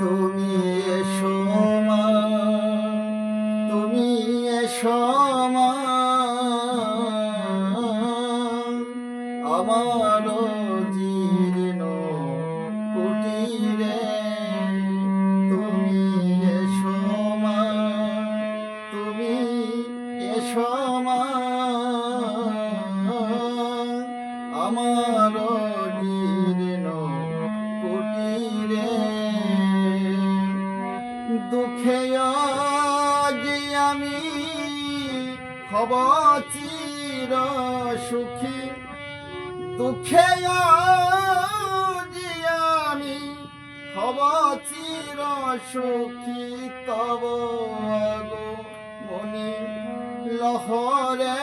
তুমি এসো মা, তুমি এসো মা। আমার জীর্ণ কুটিরে তুমি এসো মা, তুমি এসো মা। আমার জীর্ণ হব চির সুখী দুঃখে আমি হব চির সুখী তব মনি লহরে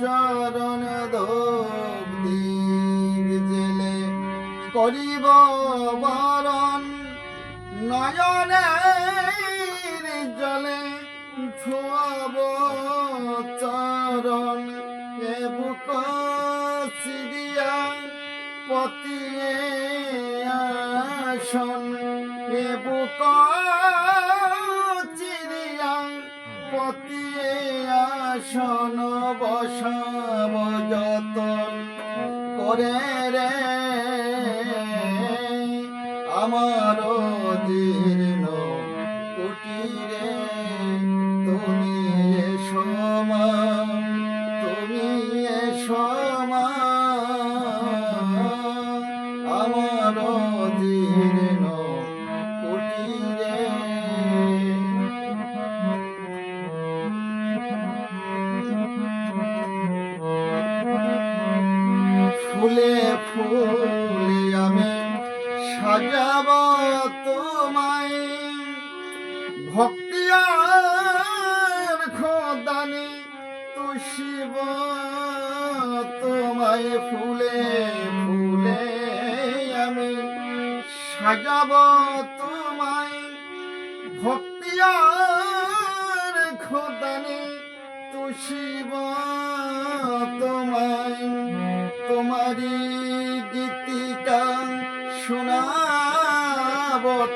চরণ দীপ জেলে করিব বরণ। নয়নের জলে ধোয়াব চরণ। এ বুক সিরিয়া পতিয়ে আসন। এ বুক চিরিয়া পতিয়ে আসন বসাব যতন করে রে। আমার ফুলে ফুলে আমি সাজাব তোমায়। ভক্তি আর খোদানি, তুষিব তোমায়। ফুলে ফুলে আমি সাজাব তোমায়। ভক্তি খোদানি, তুষিব তোমায়।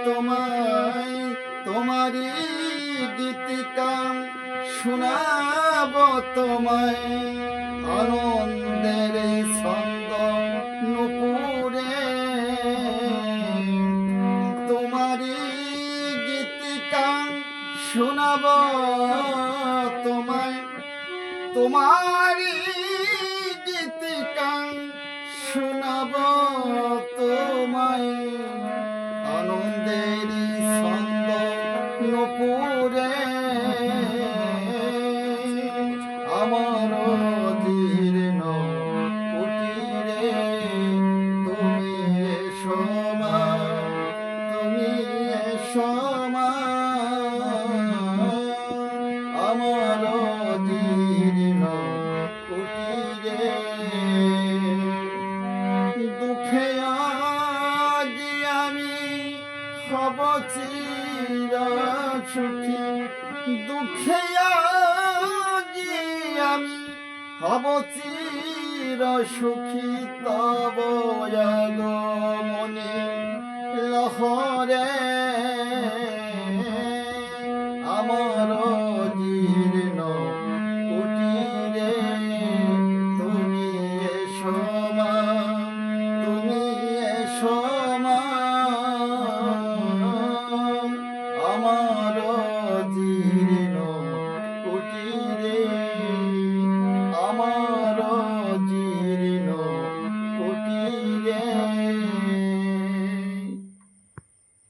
তোমায় তোমারি গীতিকা শোনাব তোমায়। আনন্দের ছন্দ নুপুরে। তোমারি গীতিকা শোনাব তোমায়। তোমারি গীতিকা শোনাব তোমায়। আনন্দের ছন্দ নুপুরে আমার জীর্ণ কুটিরে তুমি এসো মা, তুমি এসো মা। আমার জীর্ণ কুটিরে দুঃখে আজ আমি হব সুখী দুঃখে আমি হব চির সুখী তব মনে লহরে। আমার